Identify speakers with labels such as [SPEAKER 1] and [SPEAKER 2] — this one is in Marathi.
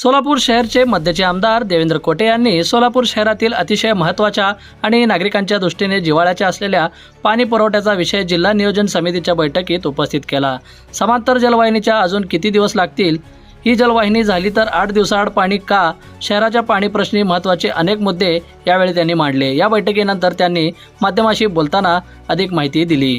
[SPEAKER 1] सोलापूर शहरचे मध्यचे आमदार देवेंद्र कोटे यांनी सोलापूर शहरातील अतिशय महत्त्वाच्या आणि नागरिकांच्या दृष्टीने जिव्हाळ्याच्या असलेल्या पाणी पुरवठ्याचा विषय जिल्हा नियोजन समितीच्या बैठकीत उपस्थित केला. समांतर जलवाहिनीच्या अजून किती दिवस लागतील? ही जलवाहिनी झाली तर आठ दिवसाआड पाणी का? शहराच्या पाणी प्रश्नी महत्त्वाचे अनेक मुद्दे यावेळी त्यांनी मांडले. या बैठकीनंतर त्यांनी माध्यमाशी बोलताना अधिक माहिती दिली.